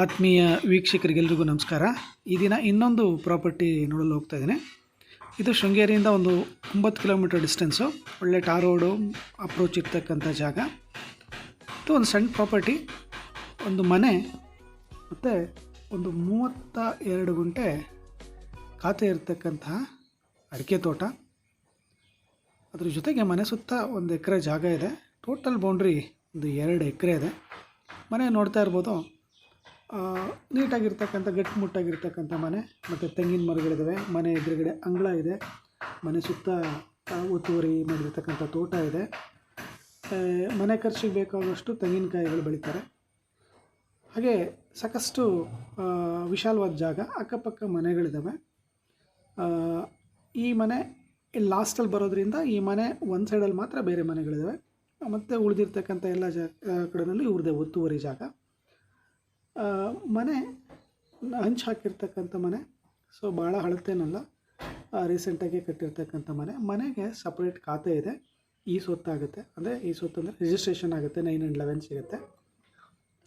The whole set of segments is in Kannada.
ಆತ್ಮೀಯ ವೀಕ್ಷಕರಿಗೆಲ್ರಿಗೂ ನಮಸ್ಕಾರ. ಈ ದಿನ ಇನ್ನೊಂದು ಪ್ರಾಪರ್ಟಿ ನೋಡಲು ಹೋಗ್ತಾ ಇದ್ದೀನಿ. ಇದು ಶೃಂಗೇರಿಯಿಂದ ಒಂದು ಒಂಬತ್ತು ಕಿಲೋಮೀಟರ್ ಡಿಸ್ಟೆನ್ಸು. ಒಳ್ಳೆ ಟಾರ್ ರೋಡು, ಅಪ್ರೋಚ್ ಇರ್ತಕ್ಕಂಥ ಜಾಗ. ಇದು ಒಂದು ಸಣ್ಣ ಪ್ರಾಪರ್ಟಿ. ಒಂದು ಮನೆ ಮತ್ತು ಒಂದು ಮೂವತ್ತ ಎರಡು ಗುಂಟೆ ಖಾತೆ ಇರತಕ್ಕಂತಹ ಅಡಿಕೆ ತೋಟ. ಅದ್ರ ಜೊತೆಗೆ ಮನೆ ಸುತ್ತ ಒಂದು ಎಕರೆ ಜಾಗ ಇದೆ. ಟೋಟಲ್ ಬೌಂಡ್ರಿ ಒಂದು ಎರಡು ಎಕರೆ ಇದೆ. ಮನೆ ನೋಡ್ತಾ ಇರ್ಬೋದು. ನೀಟಾಗಿರ್ತಕ್ಕಂಥ ಗಟ್ಟಿಮುಟ್ಟಾಗಿರ್ತಕ್ಕಂಥ ಮನೆ, ಮತ್ತು ತೆಂಗಿನ ಮರಗಳಿದ್ದಾವೆ ಮನೆ ಎದುರುಗಡೆ ಅಂಗಳ ಇದೆ. ಮನೆ ಸುತ್ತ ಒತ್ತುವರಿ ಮಾಡಿರ್ತಕ್ಕಂಥ ತೋಟ ಇದೆ. ಮನೆ ಖರ್ಚಿಗೆ ಬೇಕಾಗುವಷ್ಟು ತೆಂಗಿನಕಾಯಿಗಳು ಬೆಳೀತಾರೆ. ಹಾಗೆ ಸಾಕಷ್ಟು ವಿಶಾಲವಾದ ಜಾಗ, ಅಕ್ಕಪಕ್ಕ ಮನೆಗಳಿದ್ದಾವೆ ಈ ಮನೆ ಲಾಸ್ಟಲ್ಲಿ ಬರೋದ್ರಿಂದ ಈ ಮನೆ ಒಂದು ಸೈಡಲ್ಲಿ ಮಾತ್ರ ಬೇರೆ ಮನೆಗಳಿದ್ದಾವೆ ಮತ್ತು ಉಳಿದಿರ್ತಕ್ಕಂಥ ಎಲ್ಲ ಜಾ ಕಡೆಯಲ್ಲೂ ಇವ್ರದ್ದೇ ಒತ್ತುವರಿ ಜಾಗ. ಮನೆ, ಹಂಚು ಹಾಕಿರ್ತಕ್ಕಂಥ ಮನೆ. ಸೊ ಭಾಳ ಹಳತೇನಲ್ಲ ರೀಸೆಂಟಾಗಿ ಕಟ್ಟಿರ್ತಕ್ಕಂಥ ಮನೆ. ಮನೆಗೆ ಸಪ್ರೇಟ್ ಖಾತೆ ಇದೆ. ಈ ಸೊತ್ತಾಗುತ್ತೆ ಅಂದರೆ ಈ ಸೊತ್ತು ಅಂದರೆ ರಿಜಿಸ್ಟ್ರೇಷನ್ ಆಗುತ್ತೆ. ನೈನ್ ಆ್ಯಂಡ್ ಲೆವೆನ್ ಸಿಗುತ್ತೆ.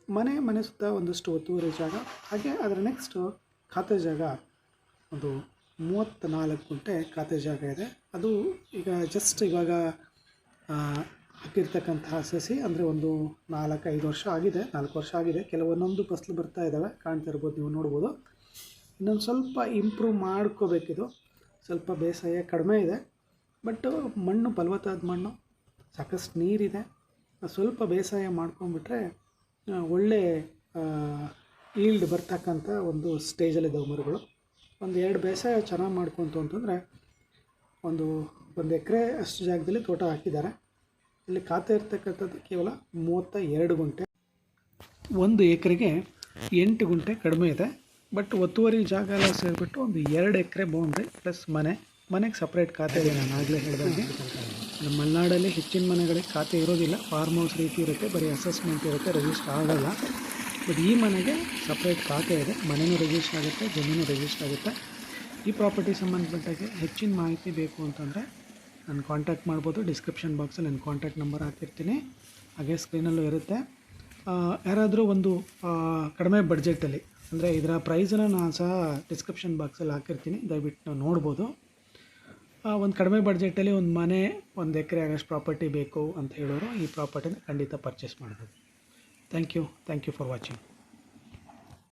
ಮನೆ ಮನೆ ಸುತ್ತ ಒಂದಷ್ಟು ಒತ್ತುವರಿ ಜಾಗ. ಹಾಗೆ ಅದರ ನೆಕ್ಸ್ಟು ಖಾತೆ ಜಾಗ ಒಂದು ಮೂವತ್ತ ನಾಲ್ಕು ಗುಂಟೆ ಖಾತೆ ಜಾಗ ಇದೆ. ಅದು ಈಗ ಜಸ್ಟ್ ಇವಾಗ ಹಾಕಿರ್ತಕ್ಕಂತಹ ಸಸಿ ಅಂದರೆ ಒಂದು ನಾಲ್ಕು ಐದು ವರ್ಷ ಆಗಿದೆ, ನಾಲ್ಕು ವರ್ಷ ಆಗಿದೆ. ಕೆಲವೊಂದೊಂದು ಫಸಲು ಬರ್ತಾ ಇದ್ದಾವೆ, ಕಾಣ್ತಾ ಇರ್ಬೋದು ನೀವು ನೋಡ್ಬೋದು. ಇನ್ನೊಂದು ಸ್ವಲ್ಪ ಇಂಪ್ರೂವ್ ಮಾಡ್ಕೋಬೇಕಿದು. ಸ್ವಲ್ಪ ಬೇಸಾಯ ಕಡಿಮೆ ಇದೆ ಬಟ್ ಮಣ್ಣು, ಫಲವತ್ತಾದ ಮಣ್ಣು, ಸಾಕಷ್ಟು ನೀರಿದೆ. ಸ್ವಲ್ಪ ಬೇಸಾಯ ಮಾಡ್ಕೊಂಡ್ಬಿಟ್ರೆ ಒಳ್ಳೆ ಈಲ್ಡ್ ಬರ್ತಕ್ಕಂಥ ಒಂದು ಸ್ಟೇಜಲ್ಲಿದ್ದಾವೆ ಮರಗಳು. ಒಂದು ಎರಡು ಬೇಸಾಯ ಚೆನ್ನಾಗಿ ಮಾಡ್ಕೊತು ಅಂತಂದರೆ, ಒಂದು ಒಂದು ಎಕರೆ ಅಷ್ಟು ಜಾಗದಲ್ಲಿ ತೋಟ ಹಾಕಿದ್ದಾರೆ. ಇಲ್ಲಿ ಖಾತೆ ಇರ್ತಕ್ಕಂಥದ್ದು ಕೇವಲ ಮೂವತ್ತ ಎರಡು ಗುಂಟೆ. ಒಂದು ಎಕರೆಗೆ ಎಂಟು ಗುಂಟೆ ಕಡಿಮೆ ಇದೆ. ಬಟ್ ಒತ್ತುವರಿ ಜಾಗ ಎಲ್ಲ ಸೇರಿಬಿಟ್ಟು ಒಂದು ಎರಡು ಎಕರೆ ಬೌಂಡ್ರಿ ಪ್ಲಸ್ ಮನೆ. ಮನೆಗೆ ಸಪ್ರೇಟ್ ಖಾತೆ ಇದೆ. ನಾನು ಆಗಲೇ ಹೇಳಿದಂಗೆ ನಮ್ಮ ಮಲೆನಾಡಲ್ಲಿ ಹೆಚ್ಚಿನ ಮನೆಗಳಿಗೆ ಖಾತೆ ಇರೋದಿಲ್ಲ. ಫಾರ್ಮ್ ಹೌಸ್ ರೀತಿ ಇರುತ್ತೆ. ಬರೀ ಅಸೆಸ್ಮೆಂಟ್ ಇರುತ್ತೆ. ರಿಜಿಸ್ಟರ್ ಆಗೋಲ್ಲ. ಬಟ್ ಈ ಮನೆಗೆ ಸಪ್ರೇಟ್ ಖಾತೆ ಇದೆ. ಮನೆಯೂ ರಿಜಿಸ್ಟರ್ ಆಗುತ್ತೆ. ಜಮೀನು ರಿಜಿಸ್ಟರ್ ಆಗುತ್ತೆ. ಈ ಪ್ರಾಪರ್ಟಿ ಸಂಬಂಧಪಟ್ಟಾಗೆ ಹೆಚ್ಚಿನ ಮಾಹಿತಿ ಬೇಕು ಅಂತಂದರೆ ನಾನು ಕಾಂಟ್ಯಾಕ್ಟ್ ಮಾಡ್ಬೋದು ಡಿಸ್ಕ್ರಿಪ್ಷನ್ ಬಾಕ್ಸಲ್ಲಿ ನನ್ನ ಕಾಂಟ್ಯಾಕ್ಟ್ ನಂಬರ್ ಹಾಕಿರ್ತೀನಿ. ಹಾಗೆ ಸ್ಕ್ರೀನಲ್ಲೂ ಇರುತ್ತೆ. ಯಾರಾದರೂ ಒಂದು ಕಡಿಮೆ ಬಡ್ಜೆಟಲ್ಲಿ ಅಂದರೆ ಇದರ ಪ್ರೈಸನ್ನು ನಾನು ಸಹ ಡಿಸ್ಕ್ರಿಪ್ಷನ್ ಬಾಕ್ಸಲ್ಲಿ ಹಾಕಿರ್ತೀನಿ. ದಯವಿಟ್ಟು ನೋಡ್ಬೋದು. ಒಂದು ಕಡಿಮೆ ಬಡ್ಜೆಟಲ್ಲಿ ಒಂದು ಮನೆ, ಒಂದು ಎಕರೆ ಆಗಷ್ಟು ಪ್ರಾಪರ್ಟಿ ಬೇಕು ಅಂತ ಹೇಳೋರು ಈ ಪ್ರಾಪರ್ಟಿನ ಖಂಡಿತ ಪರ್ಚೇಸ್ ಮಾಡ್ಬೋದು. Thank you thank you for watching